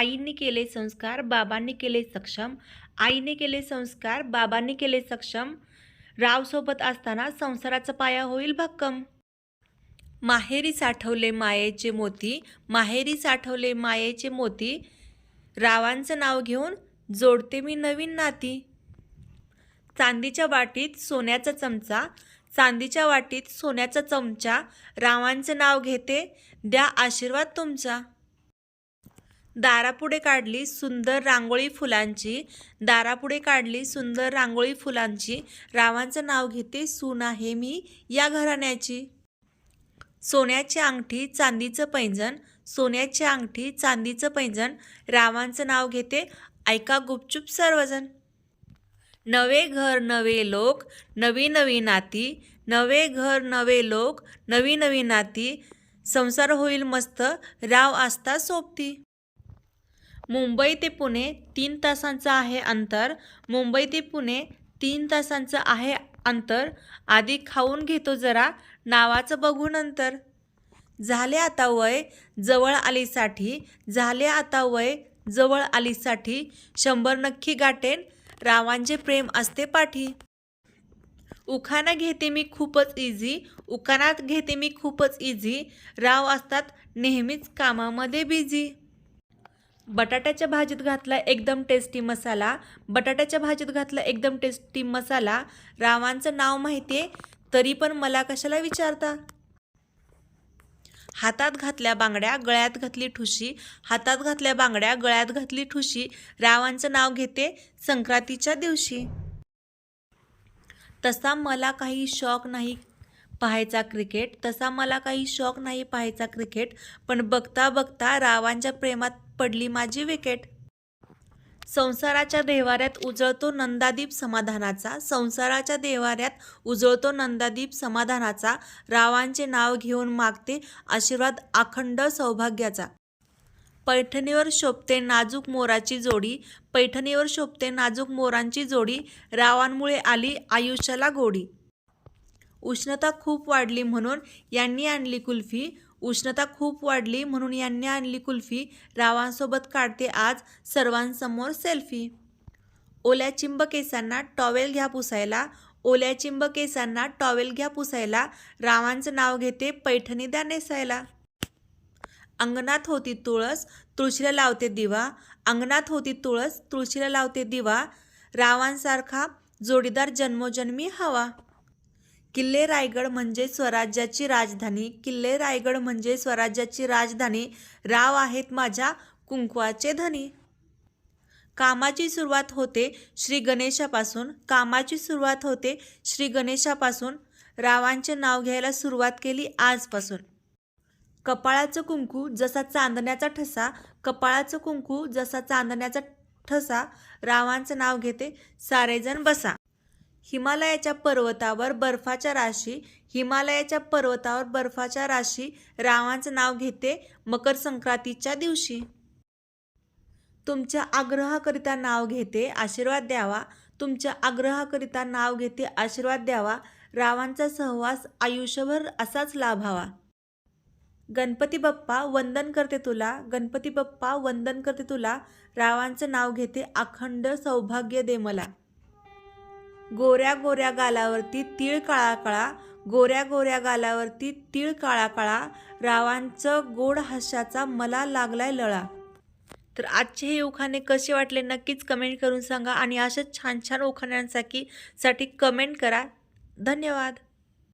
आईने केले संस्कार बाबांनी केले सक्षम. आईने केले संस्कार बाबांनी केले सक्षम. रावसोबत असताना संसाराचा पाया होईल भक्कम. माहेरी साठवले मायेचे मोती माहेरी साठवले मायेचे मोती. रावांचं नाव घेऊन जोडते मी नवीन नाती. चांदीच्या वाटीत सोन्याचा चमचा चांदीच्या वाटीत सोन्याचा चमचा. रावांचं नाव घेते द्या आशीर्वाद तुमचा. दारापुढे काढली सुंदर रांगोळी फुलांची दारापुढे काढली सुंदर रांगोळी फुलांची. रावांचं नाव घेते सून आहे मी या घराण्याची. सोन्याची अंगठी चांदीचं पैंजण. सोन्याची अंगठी चांदीचं पैंजण. रावांचं नाव घेते ऐका गुपचूप सर्वजण. नवे घर नवे लोक नवी नवी नाती. नवे घर नवे लोक नवी नवी नाती. संसार होईल मस्त राव आस्था सोबती मुंबई ते पुणे तीन तासांचं आहे अंतर. मुंबई ते पुणे तीन तासांचं आहे अंतर. आधी खाऊन घेतो जरा नावाचं बघू नंतर. झाले आता वय जवळ आलीसाठी. झाले आता वय जवळ आलीसाठी. शंभर नक्की गाठेन. रावांचे प्रेम असते पाठी. उखाणा घेते मी खूपच इझी उखाणात घेते मी खूपच इझी राव असतात नेहमीच कामामध्ये बिझी बटाट्याच्या भाजीत घातला एकदम टेस्टी मसाला. बटाट्याच्या भाजीत घातला एकदम टेस्टी मसाला. रावांचं नाव माहिती आहे तरी पण मला कशाला विचारता? हातात घातल्या बांगड्या गळ्यात घातली ठुशी. हातात घातल्या बांगड्या गळ्यात घातली ठुशी. रावांचं नाव घेते संक्रांतीच्या दिवशी. तसा मला काही शौक नाही पाहायचा क्रिकेट तसा मला काही शौक नाही पाहायचा क्रिकेट पण बघता बघता रावांच्या प्रेमात पडली माझी विकेट. संसाराच्या देवाऱ्यात उजळतो नंदादीप समाधानाचा संसाराच्या देवाऱ्यात उजळतो नंदादीप समाधानाचा रावांचे नाव घेऊन मागते आशीर्वाद अखंड सौभाग्याचा. पैठणीवर शोभते नाजूक मोराची जोडी पैठणीवर शोभते नाजूक मोरांची जोडी रावांमुळे आली आयुष्याला गोडी. उष्णता खूप वाढली म्हणून यांनी आणली कुल्फी. उष्णता खूप वाढली म्हणून यांनी आणली कुल्फी. रावांसोबत काढते आज सर्वांसमोर सेल्फी. ओल्या चिंब केसांना टॉवेल घ्या पुसायला. ओल्या चिंब केसांना टॉवेल घ्या पुसायला. रावांचं नाव घेते पैठणी द्या नेसायला. अंगणात होती तुळस तुळशीला लावते दिवा. अंगणात होती तुळस तुळशीला लावते दिवा. रावांसारखा जोडीदार जन्मोजन्मी हवा. किल्ले रायगड म्हणजे स्वराज्याची राजधानी. किल्ले रायगड म्हणजे स्वराज्याची राजधानी. राव आहेत माझ्या कुंकवाचे धनी. कामाची सुरुवात होते श्री गणेशापासून. कामाची सुरुवात होते श्री गणेशापासून. रावांचे नाव घ्यायला सुरुवात केली आजपासून. कपाळाचं कुंकू जसा चांदण्याचा ठसा कपाळाचं कुंकू जसा चांदण्याचा ठसा रावांचं नाव घेते सारेजण बसा. हिमालयाच्या पर्वतावर बर्फाच्या राशी हिमालयाच्या पर्वतावर बर्फाच्या राशी रावांचं नाव घेते मकर संक्रांतीच्या दिवशी. तुमच्या आग्रहाकरिता नाव घेते आशीर्वाद द्यावा. तुमच्या आग्रहाकरिता नाव घेते आशीर्वाद द्यावा. रावांचा सहवास आयुष्यभर असाच लाभावा गणपती बाप्पा वंदन करते तुला. गणपती बाप्पा वंदन करते तुला. रावांचं नाव घेते अखंड सौभाग्य दे मला. गोऱ्या गोऱ्या गालावरती तीळ काळा काळा गोऱ्या गोऱ्या गालावरती तीळ काळा काळा रावांचं गोड हास्याचा मला लागलाय लळा. तर आजचे हे उखाणे कसे वाटले नक्कीच कमेंट करून सांगा आणि अशाच छान छान उखाण्यांसाठी साठी कमेंट करा. धन्यवाद.